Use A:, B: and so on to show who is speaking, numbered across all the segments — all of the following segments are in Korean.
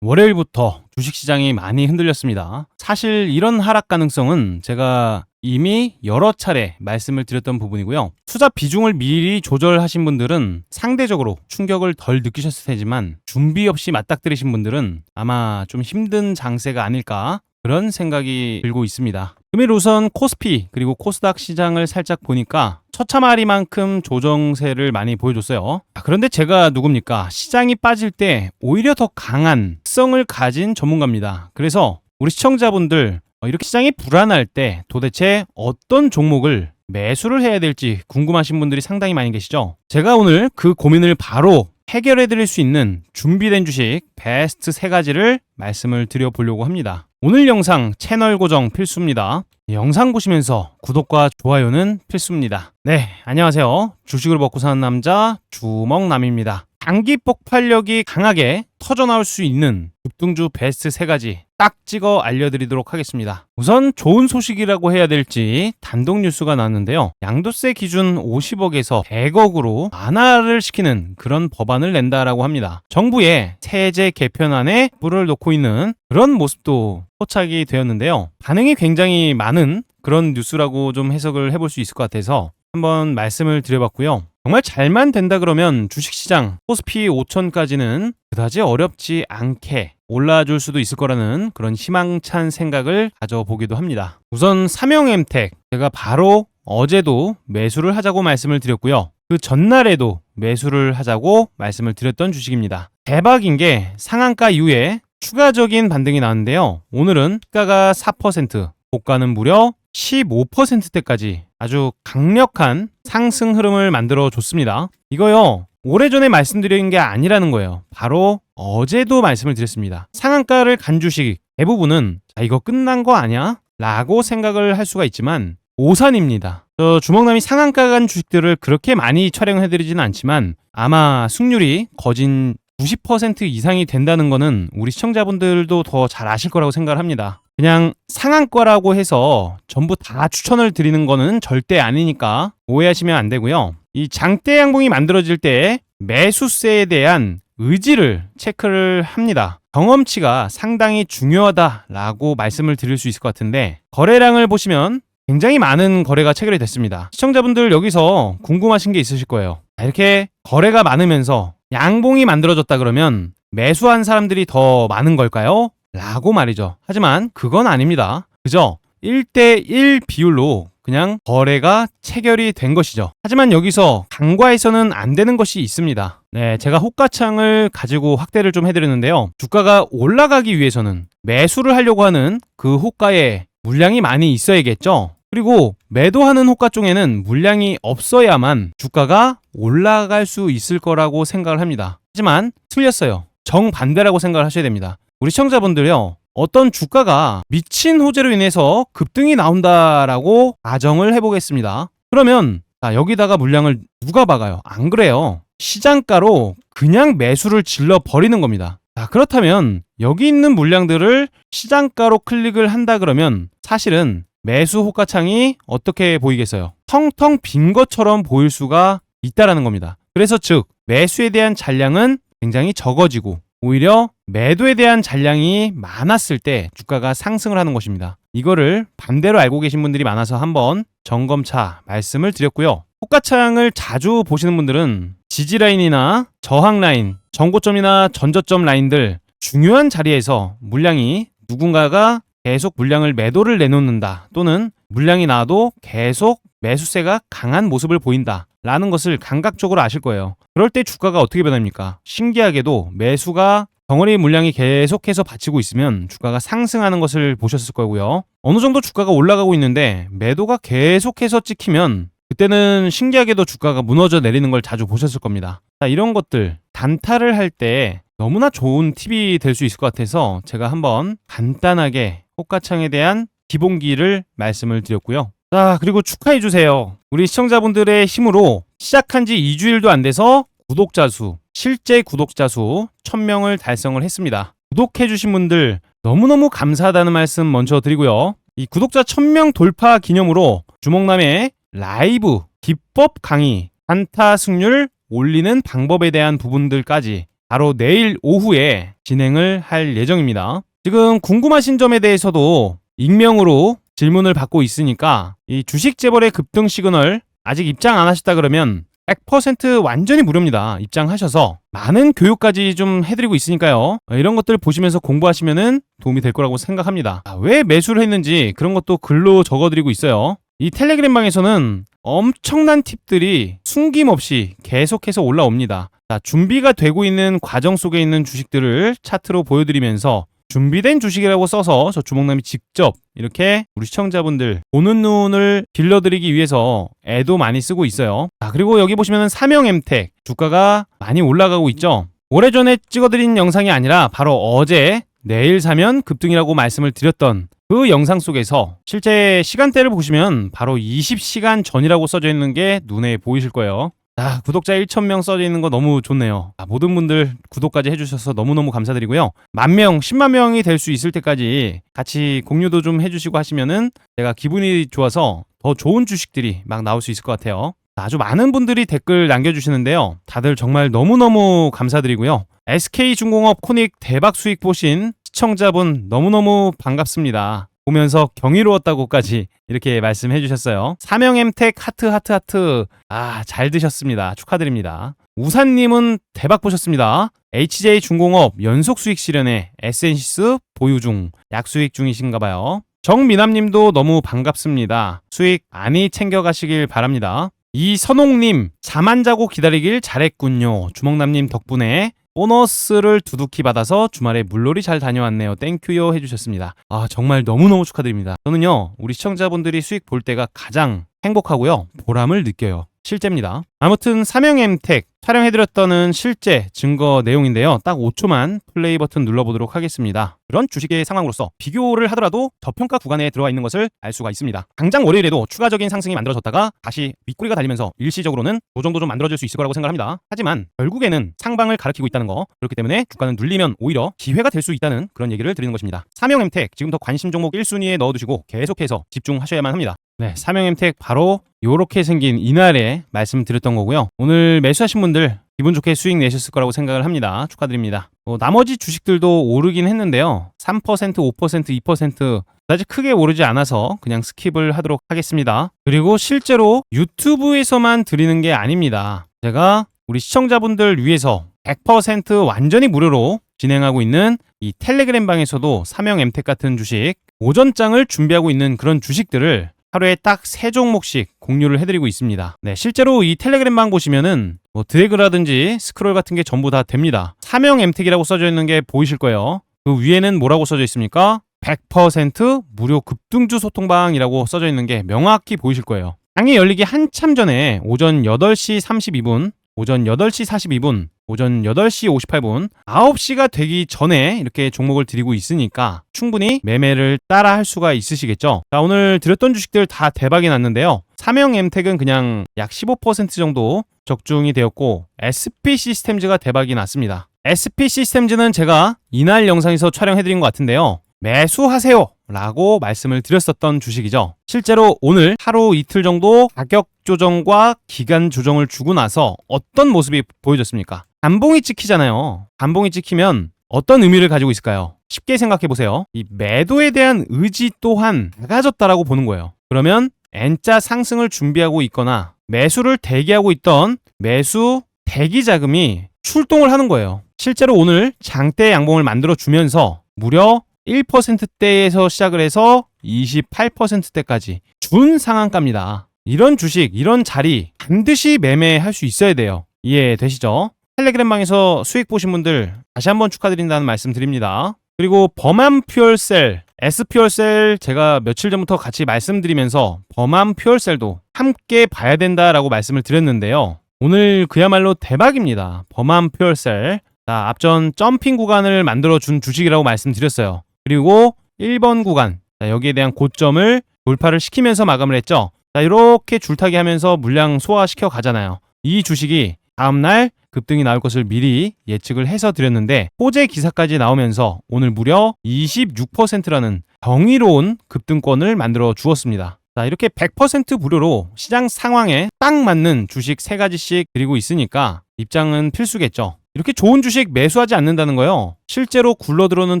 A: 월요일부터 주식시장이 많이 흔들렸습니다. 사실 이런 하락 가능성은 제가 이미 여러 차례 말씀을 드렸던 부분이고요. 투자 비중을 미리 조절하신 분들은 상대적으로 충격을 덜 느끼셨을 테지만 준비 없이 맞닥뜨리신 분들은 아마 좀 힘든 장세가 아닐까 그런 생각이 들고 있습니다. 금일 우선 코스피 그리고 코스닥 시장을 살짝 보니까 처참하리만큼 조정세를 많이 보여줬어요. 아, 그런데 제가 누굽니까? 시장이 빠질 때 오히려 더 강한 특성을 가진 전문가입니다. 그래서 우리 시청자분들 어, 이렇게 시장이 불안할 때 도대체 어떤 종목을 매수를 해야 될지 궁금하신 분들이 상당히 많이 계시죠? 제가 오늘 그 고민을 바로 해결해 드릴 수 있는 준비된 주식 베스트 세 가지를 말씀을 드려 보려고 합니다. 오늘 영상 채널 고정 필수입니다. 영상 보시면서 구독과 좋아요는 필수입니다. 네, 안녕하세요. 주식을 먹고 사는 남자 주먹남입니다. 단기 폭발력이 강하게 터져나올 수 있는 급등주 베스트 세 가지 딱 찍어 알려드리도록 하겠습니다. 우선 좋은 소식이라고 해야 될지 단독 뉴스가 나왔는데요. 양도세 기준 50억에서 100억으로 완화를 시키는 그런 법안을 낸다라고 합니다. 정부의 세제 개편안에 불을 놓고 있는 그런 모습도 포착이 되었는데요. 반응이 굉장히 많은 그런 뉴스라고 좀 해석을 해볼 수 있을 것 같아서 한번 말씀을 드려봤고요. 정말 잘만 된다 그러면 주식시장 코스피 5천까지는 그다지 어렵지 않게 올라줄 수도 있을 거라는 그런 희망찬 생각을 가져보기도 합니다. 우선 삼형엠텍 제가 바로 어제도 매수를 하자고 말씀을 드렸고요. 그 전날에도 매수를 하자고 말씀을 드렸던 주식입니다. 대박인 게 상한가 이후에 추가적인 반등이 나왔는데요. 오늘은 시가가 4%, 고가는 무려 15%대까지 아주 강력한 상승 흐름을 만들어 줬습니다. 이거요. 오래전에 말씀드린 게 아니라는 거예요. 바로 어제도 말씀을 드렸습니다. 상한가를 간 주식 대부분은 자 이거 끝난 거 아니야? 라고 생각을 할 수가 있지만 오산입니다. 저 주먹남이 상한가 간 주식들을 그렇게 많이 촬영해드리지는 않지만 아마 승률이 거진 90% 이상이 된다는 거는 우리 시청자분들도 더 잘 아실 거라고 생각을 합니다. 그냥 상한가라고 해서 전부 다 추천을 드리는 거는 절대 아니니까 오해하시면 안 되고요. 이 장대 양봉이 만들어질 때 매수세에 대한 의지를 체크를 합니다. 경험치가 상당히 중요하다라고 말씀을 드릴 수 있을 것 같은데 거래량을 보시면 굉장히 많은 거래가 체결이 됐습니다. 시청자분들 여기서 궁금하신 게 있으실 거예요. 이렇게 거래가 많으면서 양봉이 만들어졌다 그러면 매수한 사람들이 더 많은 걸까요? 라고 말이죠. 하지만 그건 아닙니다. 그죠? 1대1 비율로 그냥 거래가 체결이 된 것이죠. 하지만 여기서 간과해서는 안 되는 것이 있습니다. 네, 제가 호가창을 가지고 확대를 좀 해드렸는데요. 주가가 올라가기 위해서는 매수를 하려고 하는 그 호가에 물량이 많이 있어야겠죠. 그리고 매도하는 호가 쪽에는 물량이 없어야만 주가가 올라갈 수 있을 거라고 생각을 합니다. 하지만 틀렸어요. 정반대라고 생각을 하셔야 됩니다. 우리 시청자분들요. 어떤 주가가 미친 호재로 인해서 급등이 나온다라고 가정을 해보겠습니다. 그러면 자, 여기다가 물량을 누가 박아요? 안 그래요. 시장가로 그냥 매수를 질러 버리는 겁니다. 자, 그렇다면 여기 있는 물량들을 시장가로 클릭을 한다 그러면 사실은 매수 호가창이 어떻게 보이겠어요? 텅텅 빈 것처럼 보일 수가 있다라는 겁니다. 그래서 즉 매수에 대한 잔량은 굉장히 적어지고 오히려 매도에 대한 잔량이 많았을 때 주가가 상승을 하는 것입니다. 이거를 반대로 알고 계신 분들이 많아서 한번 점검차 말씀을 드렸고요. 호가창을 자주 보시는 분들은 지지 라인이나 저항 라인, 정고점이나 전저점 라인들 중요한 자리에서 물량이 누군가가 계속 물량을 매도를 내놓는다 또는 물량이 나와도 계속 매수세가 강한 모습을 보인다 라는 것을 감각적으로 아실 거예요. 그럴 때 주가가 어떻게 변합니까? 신기하게도 매수가 덩어리 물량이 계속해서 받치고 있으면 주가가 상승하는 것을 보셨을 거고요. 어느 정도 주가가 올라가고 있는데 매도가 계속해서 찍히면 그때는 신기하게도 주가가 무너져 내리는 걸 자주 보셨을 겁니다. 자, 이런 것들 단타를 할 때 너무나 좋은 팁이 될 수 있을 것 같아서 제가 한번 간단하게 호가창에 대한 기본기를 말씀을 드렸고요. 자, 그리고 축하해 주세요. 우리 시청자분들의 힘으로 시작한 지 2주일도 안 돼서 구독자 수, 실제 구독자 수 1000명을 달성을 했습니다. 구독해 주신 분들 너무너무 감사하다는 말씀 먼저 드리고요. 이 구독자 1000명 돌파 기념으로 주목남의 라이브 기법 강의, 단타 승률 올리는 방법에 대한 부분들까지 바로 내일 오후에 진행을 할 예정입니다. 지금 궁금하신 점에 대해서도 익명으로 질문을 받고 있으니까 이 주식 재벌의 급등 시그널 아직 입장 안 하셨다 그러면 100% 완전히 무료입니다. 입장하셔서 많은 교육까지 좀 해드리고 있으니까요. 어, 이런 것들 보시면서 공부하시면은 도움이 될 거라고 생각합니다. 아, 왜 매수를 했는지 그런 것도 글로 적어드리고 있어요. 이 텔레그램 방에서는 엄청난 팁들이 숨김없이 계속해서 올라옵니다. 자, 준비가 되고 있는 과정 속에 있는 주식들을 차트로 보여드리면서 준비된 주식이라고 써서 저 주목남이 직접 이렇게 우리 시청자분들 보는 눈을 길러드리기 위해서 애도 많이 쓰고 있어요. 자, 그리고 여기 보시면은 사명 엠텍 주가가 많이 올라가고 있죠. 오래전에 찍어드린 영상이 아니라 바로 어제 내일 사면 급등이라고 말씀을 드렸던 그 영상 속에서 실제 시간대를 보시면 바로 20시간 전이라고 써져 있는 게 눈에 보이실 거예요. 아, 구독자 1,000명 써져 있는 거 너무 좋네요. 아, 모든 분들 구독까지 해주셔서 너무너무 감사드리고요. 만 명, 10만 명이 될 수 있을 때까지 같이 공유도 좀 해주시고 하시면은 제가 기분이 좋아서 더 좋은 주식들이 막 나올 수 있을 것 같아요. 아주 많은 분들이 댓글 남겨주시는데요. 다들 정말 너무너무 감사드리고요. SK중공업 코닉 대박 수익 보신 시청자분 너무너무 반갑습니다. 보면서 경이로웠다고까지 이렇게 말씀해 주셨어요. 사명엠텍 하트 하트 하트 아 잘 드셨습니다. 축하드립니다. 우산님은 대박 보셨습니다. HJ 중공업 연속 수익 실현에 에센시스 보유 중 약수익 중이신가 봐요. 정미남님도 너무 반갑습니다. 수익 많이 챙겨가시길 바랍니다. 이선홍님 잠 안 자고 기다리길 잘했군요. 주먹남님 덕분에 보너스를 두둑히 받아서 주말에 물놀이 잘 다녀왔네요. 땡큐요 해주셨습니다. 아 정말 너무너무 축하드립니다. 저는요 우리 시청자분들이 수익 볼 때가 가장 행복하고요 보람을 느껴요. 실제입니다. 아무튼 삼형 엠텍 촬영해드렸던 실제 증거 내용인데요. 딱 5초만 플레이 버튼 눌러보도록 하겠습니다. 그런 주식의 상황으로서 비교를 하더라도 저평가 구간에 들어와 있는 것을 알 수가 있습니다. 당장 월요일에도 추가적인 상승이 만들어졌다가 다시 윗꼬리가 달리면서 일시적으로는 그 정도 좀 만들어질 수 있을 거라고 생각합니다. 하지만 결국에는 상방을 가리키고 있다는 거 그렇기 때문에 주가는 눌리면 오히려 기회가 될 수 있다는 그런 얘기를 드리는 것입니다. 삼형 엠텍 지금부터 관심 종목 1순위에 넣어두시고 계속해서 집중하셔야만 합니다. 네, 삼형엠텍 바로 요렇게 생긴 이날에 말씀드렸던 거고요. 오늘 매수하신 분들 기분 좋게 수익 내셨을 거라고 생각을 합니다. 축하드립니다. 어, 나머지 주식들도 오르긴 했는데요. 3%, 5%, 2% 아직 크게 오르지 않아서 그냥 스킵을 하도록 하겠습니다. 그리고 실제로 유튜브에서만 드리는 게 아닙니다. 제가 우리 시청자분들 위해서 100% 완전히 무료로 진행하고 있는 이 텔레그램 방에서도 사명 엠텍 같은 주식 오전장을 준비하고 있는 그런 주식들을 하루에 딱 세 종목씩 공유를 해드리고 있습니다. 네, 실제로 이 텔레그램 방 보시면은 뭐 드래그라든지 스크롤 같은 게 전부 다 됩니다. 사명 엠텍이라고 써져 있는 게 보이실 거예요. 그 위에는 뭐라고 써져 있습니까? 100% 무료 급등주 소통방이라고 써져 있는 게 명확히 보이실 거예요. 장이 열리기 한참 전에 오전 8시 32분, 오전 8시 42분, 오전 8시 58분, 9시가 되기 전에 이렇게 종목을 드리고 있으니까 충분히 매매를 따라 할 수가 있으시겠죠. 자, 오늘 드렸던 주식들 다 대박이 났는데요. 사명 엠텍은 그냥 약 15% 정도 적중이 되었고 SP 시스템즈가 대박이 났습니다. SP 시스템즈는 제가 이날 영상에서 촬영해드린 것 같은데요. 매수하세요! 라고 말씀을 드렸었던 주식이죠. 실제로 오늘 하루 이틀 정도 가격 조정과 기간 조정을 주고 나서 어떤 모습이 보여졌습니까? 반봉이 찍히잖아요. 반봉이 찍히면 어떤 의미를 가지고 있을까요? 쉽게 생각해 보세요. 이 매도에 대한 의지 또한 작아졌다라고 보는 거예요. 그러면 N자 상승을 준비하고 있거나 매수를 대기하고 있던 매수 대기 자금이 출동을 하는 거예요. 실제로 오늘 장대 양봉을 만들어 주면서 무려 1%대에서 시작을 해서 28%대까지 준 상한가입니다. 이런 주식, 이런 자리 반드시 매매할 수 있어야 돼요. 이해되시죠? 텔레그램 방에서 수익 보신 분들 다시 한번 축하드린다는 말씀 드립니다. 그리고 범한 퓨얼셀, S 퓨얼셀 제가 며칠 전부터 같이 말씀드리면서 범한 퓨얼셀도 함께 봐야 된다라고 말씀을 드렸는데요. 오늘 그야말로 대박입니다. 범한 퓨얼셀. 자, 앞전 점핑 구간을 만들어 준 주식이라고 말씀드렸어요. 그리고 1번 구간. 자, 여기에 대한 고점을 돌파를 시키면서 마감을 했죠. 자, 이렇게 줄타기 하면서 물량 소화시켜 가잖아요. 이 주식이 다음날 급등이 나올 것을 미리 예측을 해서 드렸는데 호재 기사까지 나오면서 오늘 무려 26%라는 경이로운 급등권을 만들어 주었습니다. 자, 이렇게 100% 무료로 시장 상황에 딱 맞는 주식 3가지씩 드리고 있으니까 입장은 필수겠죠. 이렇게 좋은 주식 매수하지 않는다는 거요. 실제로 굴러들어오는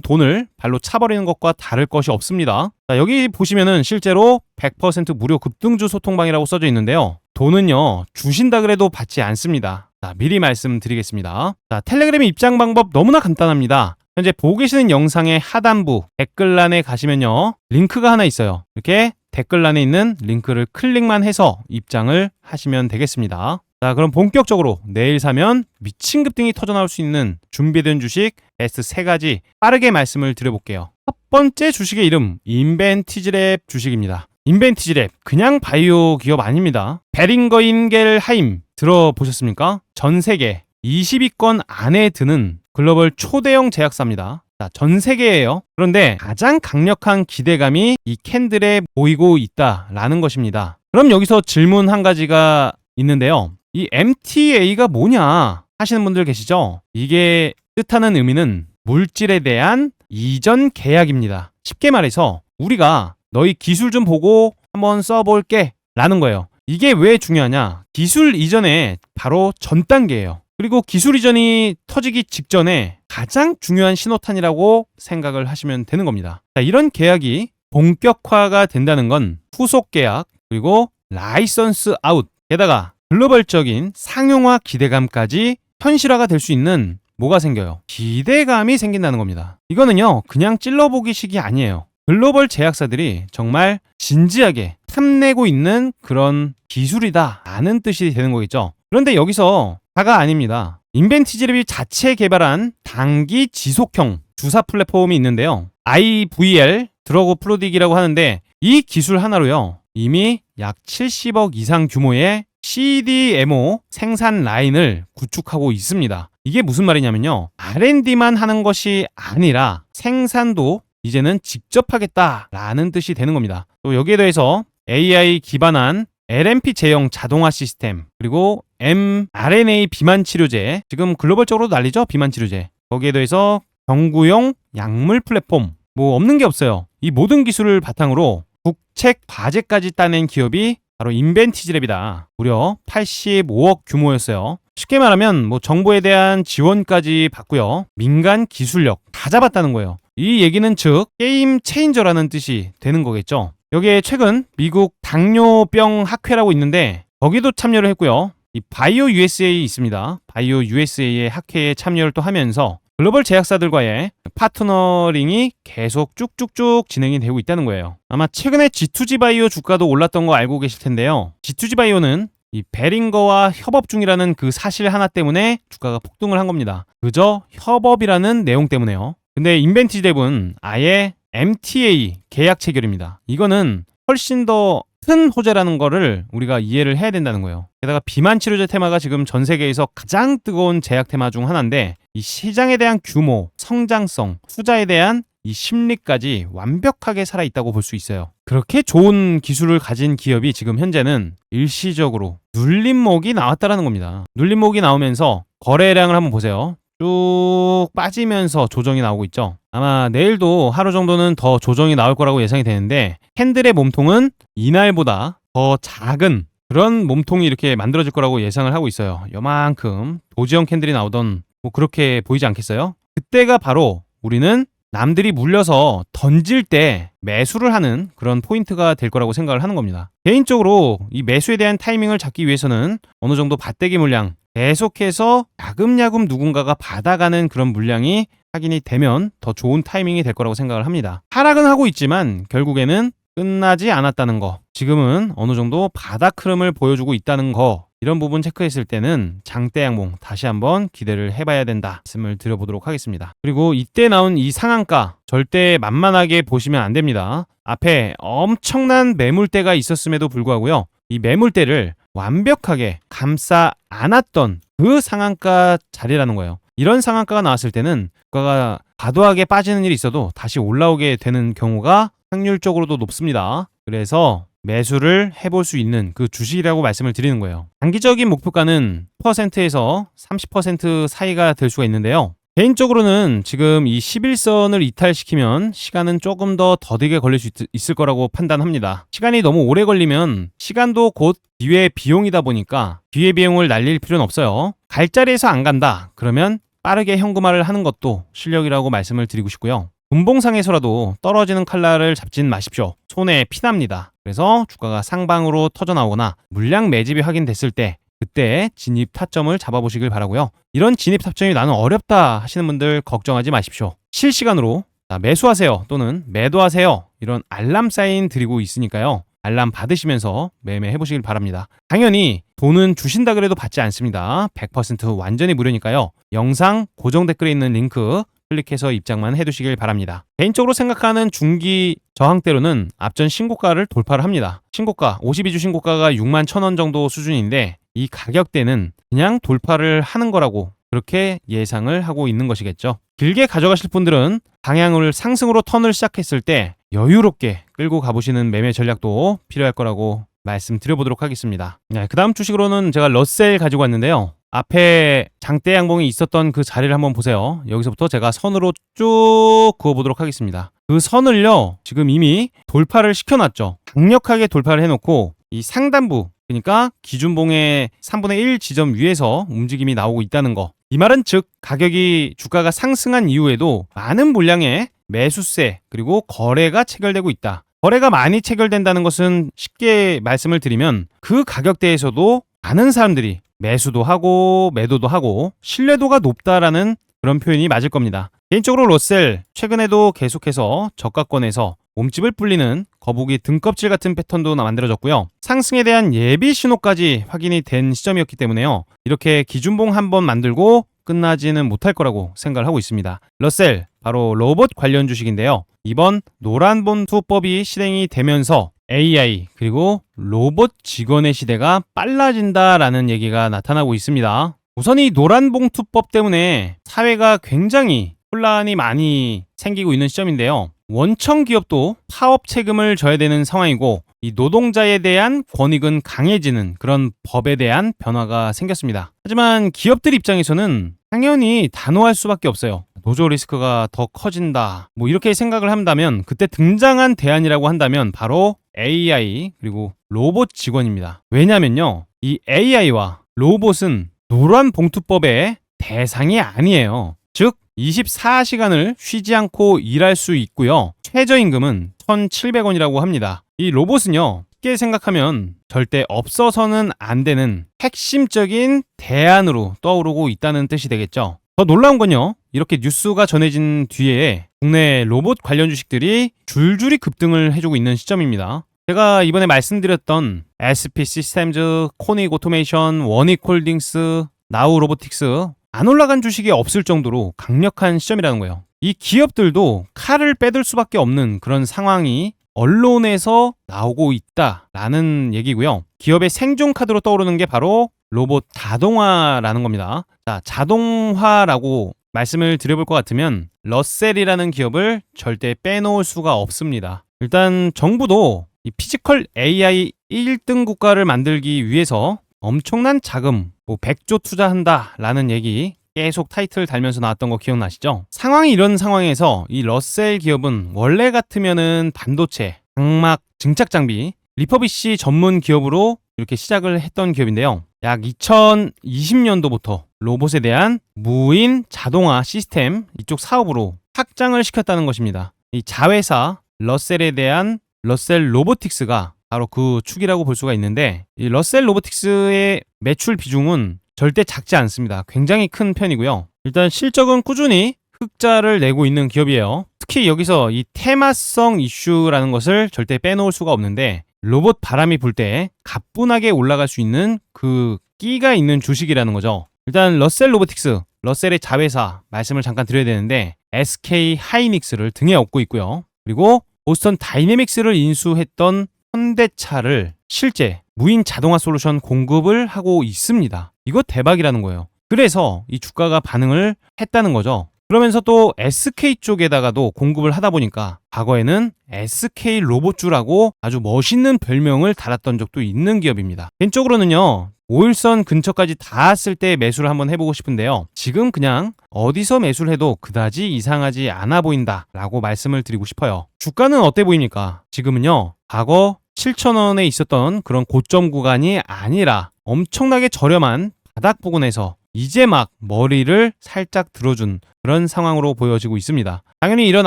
A: 돈을 발로 차버리는 것과 다를 것이 없습니다. 자, 여기 보시면은 실제로 100% 무료 급등주 소통방이라고 써져 있는데요. 돈은요, 주신다 그래도 받지 않습니다. 자, 미리 말씀드리겠습니다. 자, 텔레그램의 입장 방법 너무나 간단합니다. 현재 보고 계시는 영상의 하단부 댓글란에 가시면요. 링크가 하나 있어요. 이렇게 댓글란에 있는 링크를 클릭만 해서 입장을 하시면 되겠습니다. 자, 그럼 본격적으로 내일 사면 미친 급등이 터져 나올 수 있는 준비된 주식 베스트 세 가지 빠르게 말씀을 드려볼게요. 첫 번째 주식의 이름 인벤티지랩 주식입니다. 인벤티지랩 그냥 바이오 기업 아닙니다. 베링거 인겔 하임 들어보셨습니까? 전 세계 20위권 안에 드는 글로벌 초대형 제약사입니다. 자, 전 세계예요. 그런데 가장 강력한 기대감이 이 캔들에 보이고 있다라는 것입니다. 그럼 여기서 질문 한 가지가 있는데요. 이 MTA가 뭐냐 하시는 분들 계시죠? 이게 뜻하는 의미는 물질에 대한 이전 계약입니다. 쉽게 말해서 우리가 너희 기술 좀 보고 한번 써볼게 라는 거예요. 이게 왜 중요하냐? 기술 이전에 바로 전 단계예요. 그리고 기술 이전이 터지기 직전에 가장 중요한 신호탄이라고 생각을 하시면 되는 겁니다. 자, 이런 계약이 본격화가 된다는 건 후속 계약 그리고 라이선스 아웃 게다가 글로벌적인 상용화 기대감까지 현실화가 될 수 있는 뭐가 생겨요? 기대감이 생긴다는 겁니다. 이거는요, 그냥 찔러보기식이 아니에요. 글로벌 제약사들이 정말 진지하게 탐내고 있는 그런 기술이다. 라는 뜻이 되는 거겠죠. 그런데 여기서 다가 아닙니다. 인벤티지랩이 자체 개발한 단기 지속형 주사 플랫폼이 있는데요. IVL 드러그 프로딕이라고 하는데 이 기술 하나로요. 이미 약 70억 이상 규모의 CDMO 생산 라인을 구축하고 있습니다. 이게 무슨 말이냐면요. R&D만 하는 것이 아니라 생산도 이제는 직접 하겠다라는 뜻이 되는 겁니다. 또 여기에 대해서 AI 기반한 LMP 제형 자동화 시스템 그리고 mRNA 비만 치료제 지금 글로벌적으로 난리죠? 비만 치료제. 거기에 대해서 경구용 약물 플랫폼 뭐 없는 게 없어요. 이 모든 기술을 바탕으로 국책 과제까지 따낸 기업이 바로 인벤티지랩이다. 무려 85억 규모였어요. 쉽게 말하면 뭐 정부에 대한 지원까지 받고요. 민간 기술력 다 잡았다는 거예요 이 얘기는 즉 게임 체인저라는 뜻이 되는 거겠죠 여기에 최근 미국 당뇨병 학회라고 있는데 거기도 참여를 했고요. 이 바이오 USA 있습니다. 바이오 USA의 학회에 참여를 또 하면서 글로벌 제약사들과의 파트너링이 계속 쭉쭉쭉 진행이 되고 있다는 거예요. 아마 최근에 G2G 바이오 주가도 올랐던 거 알고 계실 텐데요. G2G 바이오는 이 베링거와 협업 중이라는 그 사실 하나 때문에 주가가 폭등을 한 겁니다. 그저 협업이라는 내용 때문에요. 근데 인벤티랩은 아예 MTA 계약 체결입니다. 이거는 훨씬 더 큰 호재라는 거를 우리가 이해를 해야 된다는 거예요. 게다가 비만 치료제 테마가 지금 전 세계에서 가장 뜨거운 제약 테마 중 하나인데 이 시장에 대한 규모, 성장성, 투자에 대한 이 심리까지 완벽하게 살아 있다고 볼 수 있어요. 그렇게 좋은 기술을 가진 기업이 지금 현재는 일시적으로 눌림목이 나왔다라는 겁니다. 눌림목이 나오면서 거래량을 한번 보세요. 쭉 빠지면서 조정이 나오고 있죠. 아마 내일도 하루 정도는 더 조정이 나올 거라고 예상이 되는데 캔들의 몸통은 이날보다 더 작은 그런 몸통이 이렇게 만들어질 거라고 예상을 하고 있어요. 요만큼 도지형 캔들이 나오던 뭐 그렇게 보이지 않겠어요? 그때가 바로 우리는 남들이 물려서 던질 때 매수를 하는 그런 포인트가 될 거라고 생각을 하는 겁니다. 개인적으로 이 매수에 대한 타이밍을 잡기 위해서는 어느 정도 밭대기 물량 계속해서 야금야금 누군가가 받아가는 그런 물량이 확인이 되면 더 좋은 타이밍이 될 거라고 생각을 합니다. 하락은 하고 있지만 결국에는 끝나지 않았다는 거. 지금은 어느 정도 바닥 흐름을 보여주고 있다는 거. 이런 부분 체크했을 때는 장대 양봉 다시 한번 기대를 해봐야 된다 말씀을 드려보도록 하겠습니다. 그리고 이때 나온 이 상한가 절대 만만하게 보시면 안 됩니다. 앞에 엄청난 매물대가 있었음에도 불구하고요. 이 매물대를 완벽하게 감싸 안았던 그 상한가 자리라는 거예요. 이런 상한가가 나왔을 때는 주가가 과도하게 빠지는 일이 있어도 다시 올라오게 되는 경우가 확률적으로도 높습니다. 그래서 매수를 해볼 수 있는 그 주식이라고 말씀을 드리는 거예요. 단기적인 목표가는 퍼센트에서 30% 사이가 될 수가 있는데요. 개인적으로는 지금 이 11선을 이탈시키면 시간은 조금 더 더디게 걸릴 수 있, 을 거라고 판단합니다. 시간이 너무 오래 걸리면 시간도 곧 기회 비용이다 보니까 기회 비용을 날릴 필요는 없어요. 갈 자리에서 안 간다. 그러면 빠르게 현금화를 하는 것도 실력이라고 말씀을 드리고 싶고요. 분봉상에서라도 떨어지는 칼날을 잡진 마십시오. 손에 피납니다. 그래서 주가가 상방으로 터져 나오거나 물량 매집이 확인됐을 때 그때 진입 타점을 잡아보시길 바라고요. 이런 진입 타점이 나는 어렵다 하시는 분들 걱정하지 마십시오. 실시간으로 매수하세요 또는 매도하세요 이런 알람 사인 드리고 있으니까요. 알람 받으시면서 매매해 보시길 바랍니다. 당연히 돈은 주신다 그래도 받지 않습니다. 100% 완전히 무료니까요. 영상 고정 댓글에 있는 링크 클릭해서 입장만 해두시길 바랍니다. 개인적으로 생각하는 중기 저항대로는 앞전 신고가를 돌파를 합니다. 신고가 52주 신고가가 6만 1천 원 정도 수준인데 이 가격대는 그냥 돌파를 하는 거라고 그렇게 예상을 하고 있는 것이겠죠. 길게 가져가실 분들은 방향을 상승으로 턴을 시작했을 때 여유롭게 끌고 가보시는 매매 전략도 필요할 거라고 말씀드려보도록 하겠습니다. 네, 그 다음 주식으로는 제가 러셀 가지고 왔는데요. 앞에 장대 양봉이 있었던 그 자리를 한번 보세요. 여기서부터 제가 선으로 쭉 그어보도록 하겠습니다. 그 선을요, 지금 이미 돌파를 시켜놨죠. 강력하게 돌파를 해놓고 이 상단부, 그러니까 기준봉의 3분의 1 지점 위에서 움직임이 나오고 있다는 거. 이 말은 즉 가격이 주가가 상승한 이후에도 많은 물량의 매수세 그리고 거래가 체결되고 있다. 거래가 많이 체결된다는 것은 쉽게 말씀을 드리면 그 가격대에서도 많은 사람들이 매수도 하고 매도도 하고 신뢰도가 높다라는 그런 표현이 맞을 겁니다. 개인적으로 로셀 최근에도 계속해서 저가권에서 몸집을 불리는 거북이 등껍질 같은 패턴도 만들어졌고요. 상승에 대한 예비 신호까지 확인이 된 시점이었기 때문에요. 이렇게 기준봉 한 번 만들고 끝나지는 못할 거라고 생각을 하고 있습니다. 러셀 바로 로봇 관련 주식인데요. 이번 노란본 투법이 실행이 되면서 AI 그리고 로봇 직원의 시대가 빨라진다라는 얘기가 나타나고 있습니다. 우선 이 노란봉투법 때문에 사회가 굉장히 혼란이 많이 생기고 있는 시점인데요. 원청 기업도 파업 책임을 져야 되는 상황이고 이 노동자에 대한 권익은 강해지는 그런 법에 대한 변화가 생겼습니다. 하지만 기업들 입장에서는 당연히 단호할 수밖에 없어요. 노조 리스크가 더 커진다. 뭐 이렇게 생각을 한다면 그때 등장한 대안이라고 한다면 바로 AI 그리고 로봇 직원입니다. 왜냐면요. 이 AI와 로봇은 노란 봉투법의 대상이 아니에요. 즉 24시간을 쉬지 않고 일할 수 있고요. 최저임금은 1,700원이라고 합니다. 이 로봇은요. 쉽게 생각하면 절대 없어서는 안 되는 핵심적인 대안으로 떠오르고 있다는 뜻이 되겠죠. 더 놀라운 건요. 이렇게 뉴스가 전해진 뒤에 국내 로봇 관련 주식들이 줄줄이 급등을 해주고 있는 시점입니다. 제가 이번에 말씀드렸던 SP 시스템즈, 코닉 오토메이션, 원익 홀딩스, 나우 로보틱스 안 올라간 주식이 없을 정도로 강력한 시점이라는 거예요. 이 기업들도 칼을 빼들 수밖에 없는 그런 상황이 언론에서 나오고 있다라는 얘기고요. 기업의 생존 카드로 떠오르는 게 바로 로봇 자동화라는 겁니다. 자, 자동화라고 말씀을 드려볼 것 같으면 러셀이라는 기업을 절대 빼놓을 수가 없습니다. 일단 정부도 이 피지컬 AI 1등 국가를 만들기 위해서 엄청난 자금, 뭐 100조 투자한다라는 얘기 계속 타이틀 달면서 나왔던 거 기억나시죠? 상황이 이런 상황에서 이 러셀 기업은 원래 같으면은 반도체, 장막, 증착 장비, 리퍼비시 전문 기업으로 이렇게 시작을 했던 기업인데요. 약 2020년도부터 로봇에 대한 무인 자동화 시스템 이쪽 사업으로 확장을 시켰다는 것입니다. 이 자회사 러셀에 대한 러셀 로보틱스가 바로 그 축이라고 볼 수가 있는데 이 러셀 로보틱스의 매출 비중은 절대 작지 않습니다. 굉장히 큰 편이고요. 일단 실적은 꾸준히 흑자를 내고 있는 기업이에요. 특히 여기서 이 테마성 이슈라는 것을 절대 빼놓을 수가 없는데 로봇 바람이 불 때 가뿐하게 올라갈 수 있는 그 끼가 있는 주식이라는 거죠. 일단 러셀 로보틱스, 러셀의 자회사 말씀을 잠깐 드려야 되는데 SK 하이닉스를 등에 업고 있고요. 그리고 보스턴 다이내믹스를 인수했던 현대차를 실제 무인 자동화 솔루션 공급을 하고 있습니다. 이거 대박이라는 거예요. 그래서 이 주가가 반응을 했다는 거죠. 그러면서 또 SK 쪽에다가도 공급을 하다 보니까 과거에는 SK 로봇주라고 아주 멋있는 별명을 달았던 적도 있는 기업입니다. 개인적으로는요, 5일선 근처까지 닿았을 때 매수를 한번 해보고 싶은데요. 지금 그냥 어디서 매수를 해도 그다지 이상하지 않아 보인다 라고 말씀을 드리고 싶어요. 주가는 어때 보입니까? 지금은요. 과거 7,000원에 있었던 그런 고점 구간이 아니라 엄청나게 저렴한 바닥 부근에서 이제 막 머리를 살짝 들어준 그런 상황으로 보여지고 있습니다. 당연히 이런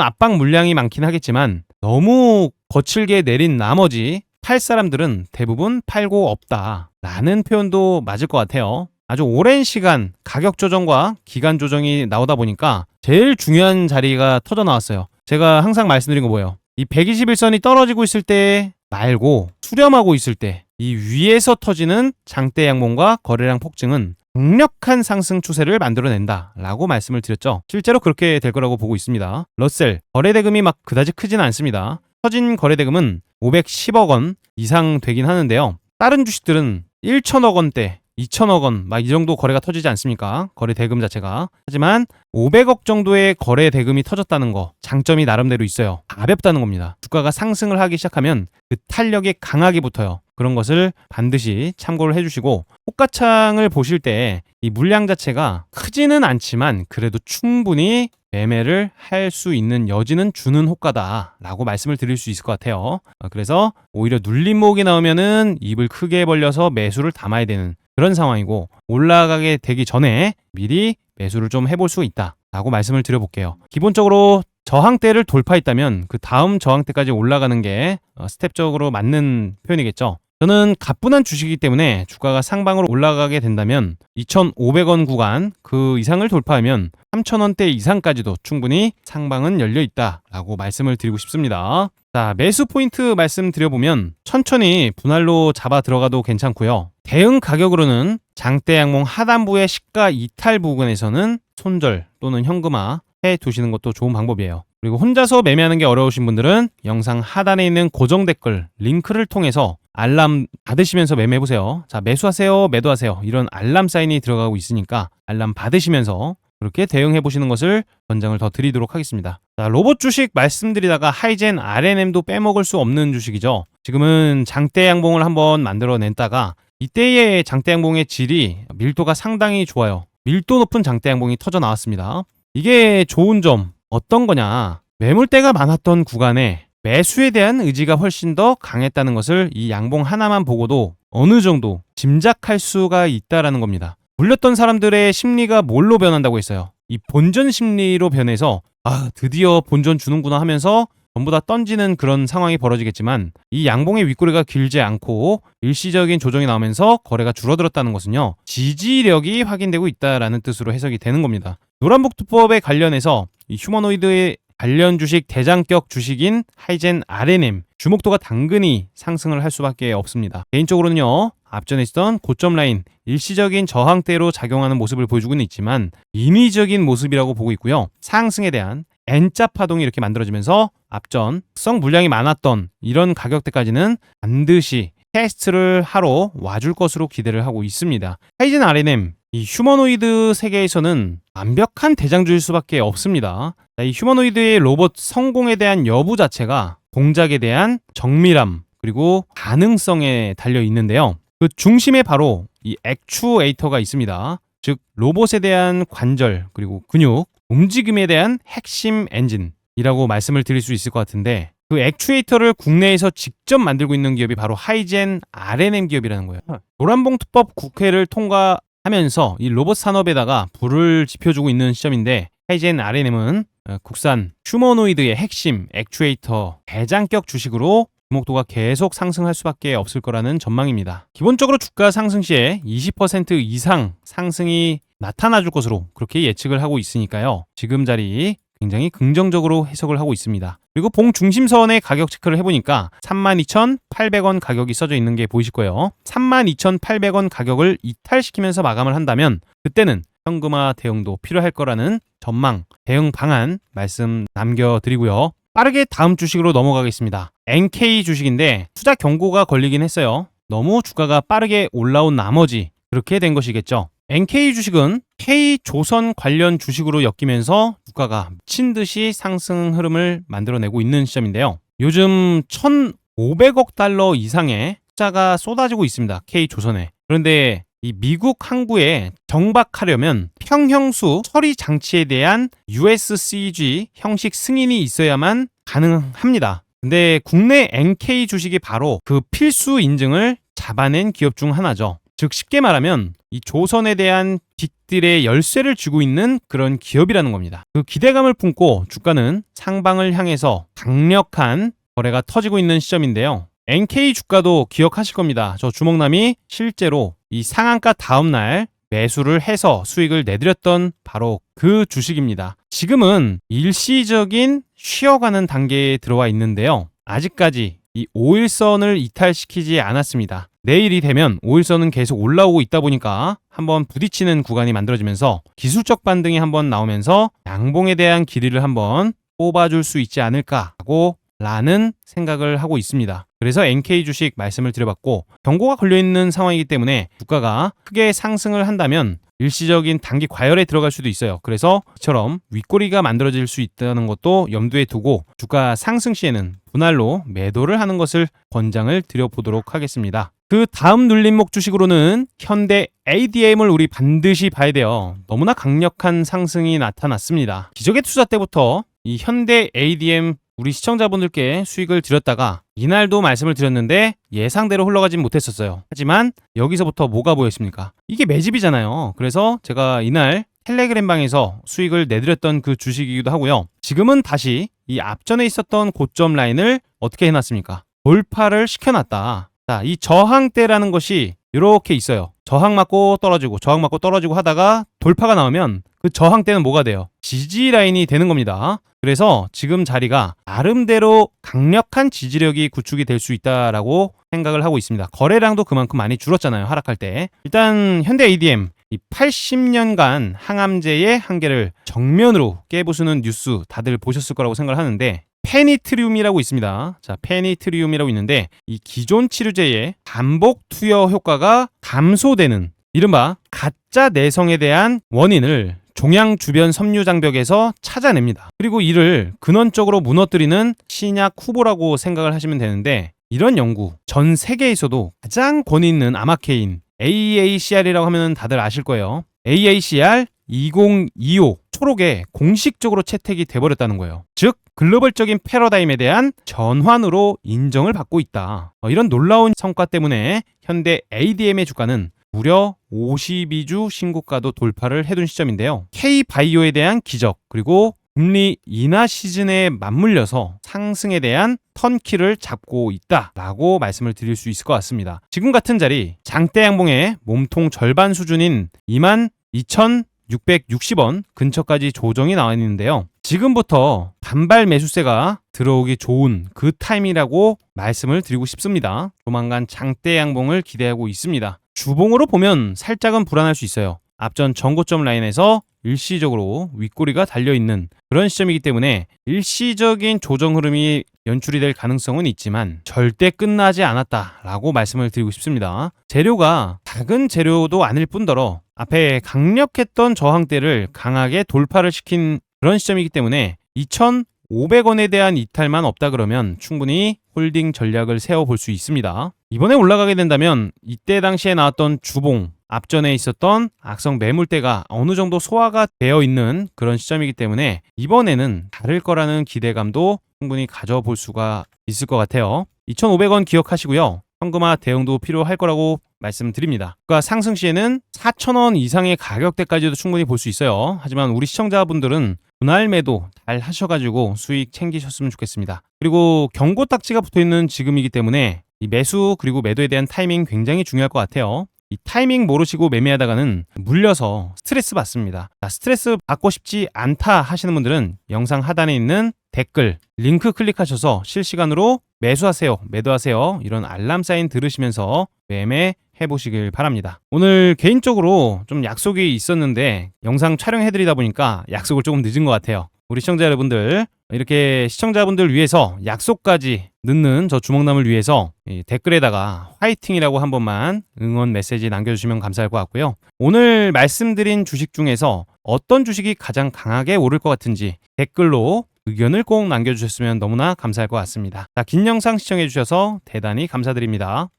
A: 압박 물량이 많긴 하겠지만 너무 거칠게 내린 나머지 팔 사람들은 대부분 팔고 없다. 라는 표현도 맞을 것 같아요. 아주 오랜 시간 가격 조정과 기간 조정이 나오다 보니까 제일 중요한 자리가 터져 나왔어요. 제가 항상 말씀드린 거 뭐예요? 이 121선이 떨어지고 있을 때 말고 수렴하고 있을 때 이 위에서 터지는 장대 양봉과 거래량 폭증은 강력한 상승 추세를 만들어낸다 라고 말씀을 드렸죠. 실제로 그렇게 될 거라고 보고 있습니다. 러셀, 거래대금이 막 그다지 크진 않습니다. 터진 거래대금은 510억 원 이상 되긴 하는데요. 다른 주식들은 1천억 원대, 2천억 원, 막 이 정도 거래가 터지지 않습니까? 거래 대금 자체가. 하지만 500억 정도의 거래 대금이 터졌다는 거, 장점이 나름대로 있어요. 가볍다는 겁니다. 주가가 상승을 하기 시작하면 그 탄력이 강하게 붙어요. 그런 것을 반드시 참고를 해주시고, 호가창을 보실 때 이 물량 자체가 크지는 않지만 그래도 충분히 매매를 할 수 있는 여지는 주는 호가다라고 말씀을 드릴 수 있을 것 같아요. 어, 그래서 오히려 눌림목이 나오면은 입을 크게 벌려서 매수를 담아야 되는 그런 상황이고 올라가게 되기 전에 미리 매수를 좀 해볼 수 있다라고 말씀을 드려볼게요. 기본적으로 저항대를 돌파했다면 그 다음 저항대까지 올라가는 게 어, 스텝적으로 맞는 표현이겠죠. 저는 가뿐한 주식이기 때문에 주가가 상방으로 올라가게 된다면 2,500원 구간 그 이상을 돌파하면 3,000원대 이상까지도 충분히 상방은 열려 있다라고 말씀을 드리고 싶습니다. 자, 매수 포인트 말씀드려보면 천천히 분할로 잡아 들어가도 괜찮고요. 대응 가격으로는 장대 양봉 하단부의 시가 이탈 부근에서는 손절 또는 현금화 해 두시는 것도 좋은 방법이에요. 그리고 혼자서 매매하는 게 어려우신 분들은 영상 하단에 있는 고정 댓글 링크를 통해서 알람 받으시면서 매매해보세요. 자, 매수하세요, 매도하세요. 이런 알람 사인이 들어가고 있으니까 알람 받으시면서 그렇게 대응해보시는 것을 권장을 더 드리도록 하겠습니다. 자, 로봇 주식 말씀드리다가 하이젠 RNM도 빼먹을 수 없는 주식이죠. 지금은 장대 양봉을 한번 만들어냈다가 이때의 장대 양봉의 질이 밀도가 상당히 좋아요. 밀도 높은 장대 양봉이 터져 나왔습니다. 이게 좋은 점 어떤 거냐? 매물대가 많았던 구간에 매수에 대한 의지가 훨씬 더 강했다는 것을 이 양봉 하나만 보고도 어느 정도 짐작할 수가 있다라는 겁니다. 물렸던 사람들의 심리가 뭘로 변한다고 했어요? 이 본전 심리로 변해서 아 드디어 본전 주는구나 하면서 전부 다 던지는 그런 상황이 벌어지겠지만 이 양봉의 윗꼬리가 길지 않고 일시적인 조정이 나오면서 거래가 줄어들었다는 것은요 지지력이 확인되고 있다라는 뜻으로 해석이 되는 겁니다. 노란복 투법에 관련해서 이 휴머노이드의 관련 주식 대장격 주식인 하이젠 RNM 주목도가 당근히 상승을 할 수밖에 없습니다. 개인적으로는요. 앞전에 있던 고점 라인 일시적인 저항대로 작용하는 모습을 보여주고는 있지만 인위적인 모습이라고 보고 있고요. 상승에 대한 N자 파동이 이렇게 만들어지면서 앞전 성 물량이 많았던 이런 가격대까지는 반드시 테스트를 하러 와줄 것으로 기대를 하고 있습니다. 하이젠 RNM 이 휴머노이드 세계에서는 완벽한 대장주일 수밖에 없습니다. 이 휴머노이드의 로봇 성공에 대한 여부 자체가 동작에 대한 정밀함 그리고 가능성에 달려 있는데요. 그 중심에 바로 이 액추에이터가 있습니다. 즉 로봇에 대한 관절 그리고 근육 움직임에 대한 핵심 엔진이라고 말씀을 드릴 수 있을 것 같은데 그 액추에이터를 국내에서 직접 만들고 있는 기업이 바로 하이젠 RNM 기업이라는 거예요. 노란봉투법 국회를 통과하면서 이 로봇 산업에다가 불을 지펴주고 있는 시점인데 하이젠 RNM은 어, 국산 휴머노이드의 핵심 액추에이터 대장격 주식으로 주목도가 계속 상승할 수밖에 없을 거라는 전망입니다. 기본적으로 주가 상승 시에 20% 이상 상승이 나타나 줄 것으로 그렇게 예측을 하고 있으니까요. 지금 자리 굉장히 긍정적으로 해석을 하고 있습니다. 그리고 봉 중심선의 가격 체크를 해보니까 32,800원 가격이 써져 있는 게 보이실 거예요. 32,800원 가격을 이탈시키면서 마감을 한다면 그때는 현금화 대응도 필요할 거라는 전망, 대응 방안 말씀 남겨드리고요. 빠르게 다음 주식으로 넘어가겠습니다. NK 주식인데 투자 경고가 걸리긴 했어요. 너무 주가가 빠르게 올라온 나머지 그렇게 된 것이겠죠. NK 주식은 K조선 관련 주식으로 엮이면서 주가가 미친 듯이 상승 흐름을 만들어내고 있는 시점인데요. 요즘 1,500억 달러 이상의 투자가 쏟아지고 있습니다. K조선에. 그런데 이 미국 항구에 정박하려면 평형수 처리 장치에 대한 USCG 형식 승인이 있어야만 가능합니다. 근데 국내 NK 주식이 바로 그 필수 인증을 잡아낸 기업 중 하나죠. 즉 쉽게 말하면 이 조선에 대한 빅딜의 열쇠를 쥐고 있는 그런 기업이라는 겁니다. 그 기대감을 품고 주가는 상방을 향해서 강력한 거래가 터지고 있는 시점인데요. NK 주가도 기억하실 겁니다. 저 주먹남이 실제로 이 상한가 다음날 매수를 해서 수익을 내드렸던 바로 그 주식입니다. 지금은 일시적인 쉬어가는 단계에 들어와 있는데요. 아직까지 이 5일선을 이탈시키지 않았습니다. 내일이 되면 5일선은 계속 올라오고 있다 보니까 한번 부딪히는 구간이 만들어지면서 기술적 반등이 한번 나오면서 양봉에 대한 길이를 한번 뽑아줄 수 있지 않을까라고 라는 생각을 하고 있습니다. 그래서 NK 주식 말씀을 드려봤고 경고가 걸려있는 상황이기 때문에 주가가 크게 상승을 한다면 일시적인 단기 과열에 들어갈 수도 있어요. 그래서 이처럼 윗꼬리가 만들어질 수 있다는 것도 염두에 두고 주가 상승 시에는 분할로 매도를 하는 것을 권장을 드려보도록 하겠습니다. 그 다음 눌림목 주식으로는 현대 ADM을 우리 반드시 봐야 돼요. 너무나 강력한 상승이 나타났습니다. 기적의 투자 때부터 이 현대 ADM 우리 시청자분들께 수익을 드렸다가 이날도 말씀을 드렸는데 예상대로 흘러가진 못했었어요. 하지만 여기서부터 뭐가 보였습니까? 이게 매집이잖아요. 그래서 제가 이날 텔레그램 방에서 수익을 내드렸던 그 주식이기도 하고요. 지금은 다시 이 앞전에 있었던 고점 라인을 어떻게 해놨습니까? 돌파를 시켜놨다. 자, 이 저항대라는 것이 이렇게 있어요. 저항 맞고 떨어지고 저항 맞고 떨어지고 하다가 돌파가 나오면 그 저항대는 뭐가 돼요? 지지 라인이 되는 겁니다. 그래서 지금 자리가 나름대로 강력한 지지력이 구축이 될 수 있다라고 생각을 하고 있습니다. 거래량도 그만큼 많이 줄었잖아요. 하락할 때. 일단 현대 ADM 이 80년간 항암제의 한계를 정면으로 깨부수는 뉴스 다들 보셨을 거라고 생각을 하는데 페니트리움이라고 있습니다. 자, 페니트리움이라고 있는데 이 기존 치료제의 반복 투여 효과가 감소되는 이른바 가짜 내성에 대한 원인을 종양 주변 섬유 장벽에서 찾아냅니다. 그리고 이를 근원적으로 무너뜨리는 신약 후보라고 생각을 하시면 되는데 이런 연구 전 세계에서도 가장 권위 있는 아마케인 AACR이라고 하면 다들 아실 거예요. AACR 2025 초록에 공식적으로 채택이 돼버렸다는 거예요. 즉 글로벌적인 패러다임에 대한 전환으로 인정을 받고 있다. 어, 이런 놀라운 성과 때문에 현대 ADM의 주가는 무려 52주 신고가도 돌파를 해둔 시점인데요. K바이오에 대한 기적 그리고 금리 인하 시즌에 맞물려서 상승에 대한 턴키를 잡고 있다라고 말씀을 드릴 수 있을 것 같습니다. 지금 같은 자리 장대 양봉의 몸통 절반 수준인 2만 2,660원 근처까지 조정이 나와 있는데요. 지금부터 반발 매수세가 들어오기 좋은 그 타임이라고 말씀을 드리고 싶습니다. 조만간 장대 양봉을 기대하고 있습니다. 주봉으로 보면 살짝은 불안할 수 있어요. 앞전 전고점 라인에서 일시적으로 윗꼬리가 달려있는 그런 시점이기 때문에 일시적인 조정 흐름이 연출이 될 가능성은 있지만 절대 끝나지 않았다라고 말씀을 드리고 싶습니다. 재료가 작은 재료도 아닐 뿐더러 앞에 강력했던 저항대를 강하게 돌파를 시킨 그런 시점이기 때문에 2,500원에 대한 이탈만 없다 그러면 충분히 홀딩 전략을 세워볼 수 있습니다. 이번에 올라가게 된다면 이때 당시에 나왔던 주봉, 앞전에 있었던 악성 매물대가 어느 정도 소화가 되어 있는 그런 시점이기 때문에 이번에는 다를 거라는 기대감도 충분히 가져볼 수가 있을 것 같아요. 2,500원 기억하시고요. 현금화 대응도 필요할 거라고 말씀드립니다. 그러니까 상승 시에는 4,000원 이상의 가격대까지도 충분히 볼 수 있어요. 하지만 우리 시청자분들은 분할 매도 잘 하셔가지고 수익 챙기셨으면 좋겠습니다. 그리고 경고 딱지가 붙어 있는 지금이기 때문에 이 매수 그리고 매도에 대한 타이밍 굉장히 중요할 것 같아요. 이 타이밍 모르시고 매매하다가는 물려서 스트레스 받습니다. 자, 스트레스 받고 싶지 않다 하시는 분들은 영상 하단에 있는 댓글 링크 클릭하셔서 실시간으로 매수하세요, 매도하세요 이런 알람 사인 들으시면서 매매 해보시길 바랍니다. 오늘 개인적으로 좀 약속이 있었는데 영상 촬영해드리다 보니까 약속을 조금 늦은 것 같아요. 우리 시청자 여러분들 이렇게 시청자분들 위해서 약속까지 늦는 저 주먹남을 위해서 댓글에다가 화이팅이라고 한 번만 응원 메시지 남겨주시면 감사할 것 같고요. 오늘 말씀드린 주식 중에서 어떤 주식이 가장 강하게 오를 것 같은지 댓글로 의견을 꼭 남겨주셨으면 너무나 감사할 것 같습니다. 자, 긴 영상 시청해주셔서 대단히 감사드립니다.